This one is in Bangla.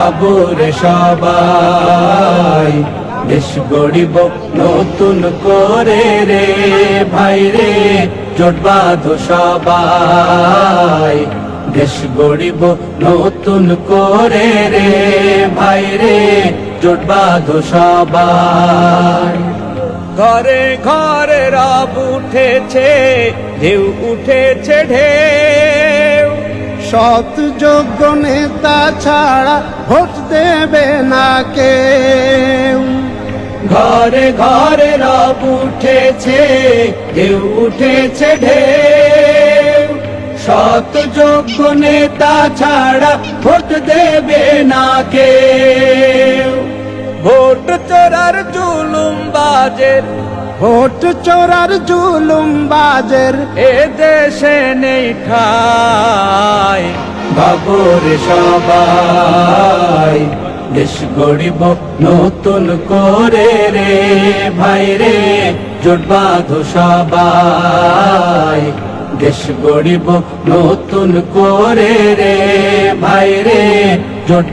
বাবুরে সবাই, দেশ গড়িব নতুন করে রে, ভাই রে, জোট বাঁধো সবাই, দেশ গড়িব নতুন করে রে, ভাই রে, জোট বাঁধো সবাই। ঘরে ঘরে রব উঠেছে, ঢেউ উঠেছে ঢেউ সৎ যোগ্য নেতা ছাড়া ভোট দেবে না কেউ। ঘরে ঘরে রব উঠেছে ঢেউ উঠেছে ঢেউ। সত যোগ্য নেতা ছাড়া ভোট দেবে না কেউ। ভোট চোরার জুলুম বাজের ভোট চোরার জুলুম বাজের। এ দেশে নেই ঠাই। বাবুর সবাই, দেশ গড়িব নতুন করে রে ভাই রে। জোট বাঁধো সবাই, দেশ গড়িব নতুন করে রে ভাই রে। জোট